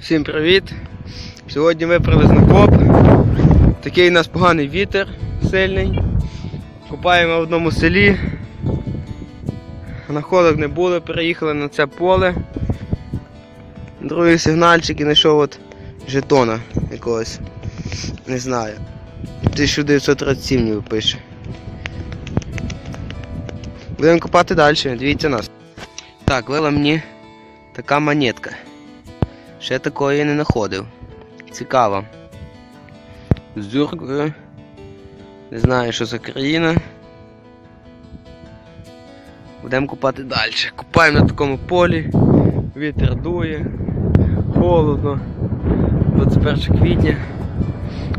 Всім привіт! Сьогодні ми привезли коп. Такий у нас поганий вітер сильний. Купаємо в одному селі. Находок не було, переїхали на це поле. Другий сигнальчик і знайшов от жетона якогось. Не знаю. 1937 ніби пише. Будемо копати далі, дивіться нас. Так, вила мені така монетка. Ще такої не знаходив. Цікаво. З дзюркою. Не знаю, що за країна. Будемо купати далі. Купаємо на такому полі. Вітер дує, холодно. 21 квітня.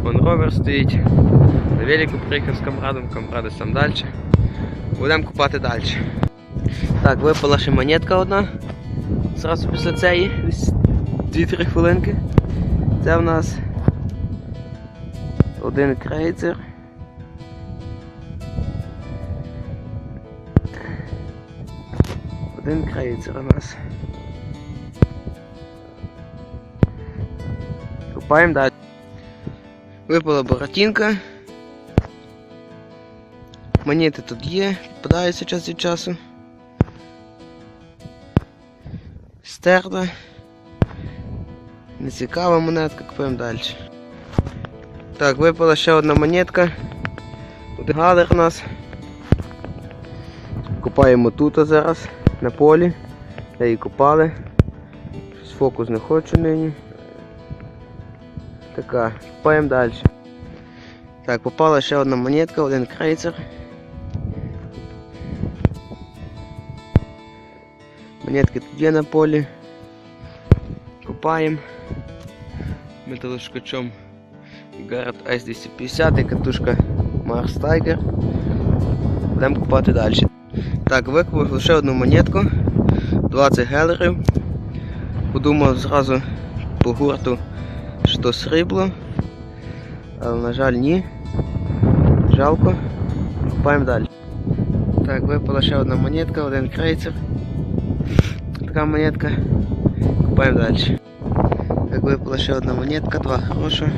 Вон ровер стоїть. На велику приїхав з камрадом, камради сам далі. Будемо купати далі. Так, випала ще монетка одна. Зразу після цієї, 2-3 хвилинки. Це в нас один крейцер. Один крейцер у нас. Купаємо далі. Випала боротинка. Монети тут є, попадаються час від часу. Стерла. Нецікава монетка, купуємо далі. Так, випала ще одна монетка. Тут галер у нас. Купаємо тут зараз, на полі. Де її купали. Щось фокус не хочу нині. Така, купаємо далі. Так, попала ще одна монетка, один крейцер. Монетки тут є на полі. Купаємо Металошкачом Garrett S250 і катушка Mars Tiger. Будемо купати далі. Так, викупив лише одну монетку, 20 гелерів. Подумав зразу по гурту, що срібло, але на жаль ні. Жалко. Купаємо далі. Так, випала ще одна монетка, один крейцер. Така монетка. Купаємо далі. Випала ще одна монетка, два гроша.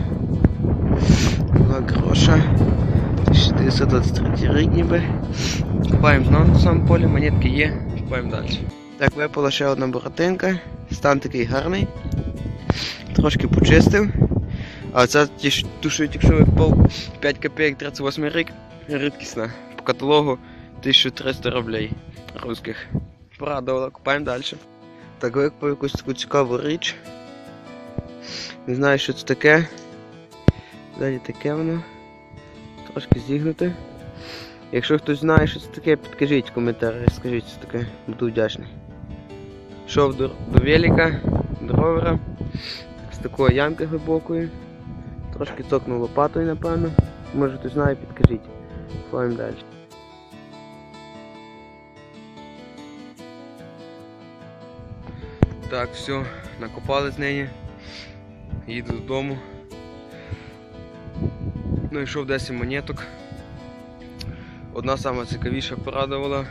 Два гроша. 1923 рік ніби. Купаємо знову на самому полі, монетки є, купаємо далі. Так, випала ще одна боротинка. Стан такий гарний. Трошки почистив. А це ту, що тільки що випав 5 копійок 38 рік. Рідкісна. По каталогу 1300 рублей русських. Порадувала, купаємо далі. Так, викупив якусь таку цікаву річ. Не знаю, що це таке. Далі таке воно. Трошки зігнуте. Якщо хтось знає, що це таке, підкажіть в коментарях, скажіть, що це таке, буду вдячний. Йшов до, до велика, до ровера, з такої ямки глибокої. Трошки цокнув лопатою, напевно. Може хтось знає, підкажіть. Ходимо далі. Так, все, накопали з неї. Їду додому. Ну йшов 10 монеток. Одна сама цікавіша порадувала.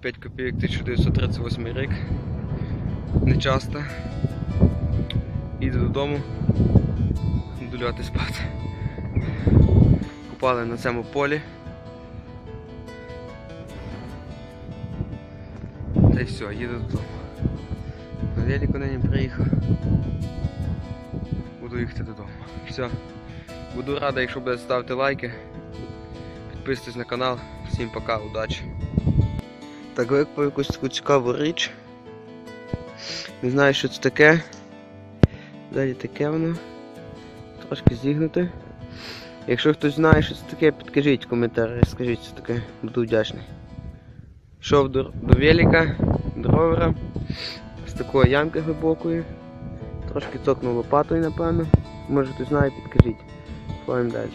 5 копійок 1938 рік. Не часто. Їду додому. Буду лягати спати. Купали на цьому полі. Та й все, їду додому. На велику нині приїхав. Буду їхати додому. Все. Буду радий, якщо будете ставити лайки. Підписуйтесь на канал. Всім пока, удачі. Так, викупив якусь таку цікаву річ. Не знаю, що це таке. Далі таке воно. Трошки зігнуте. Якщо хтось знає, що це таке, підкажіть в коментарях, скажіть, що це таке, буду вдячний. Йшов до, до велика, до ровера, з такої ямки глибокої. Трошки цокнув лопатою, напевно. Може хтось знає, підкажіть. Ходимо далі.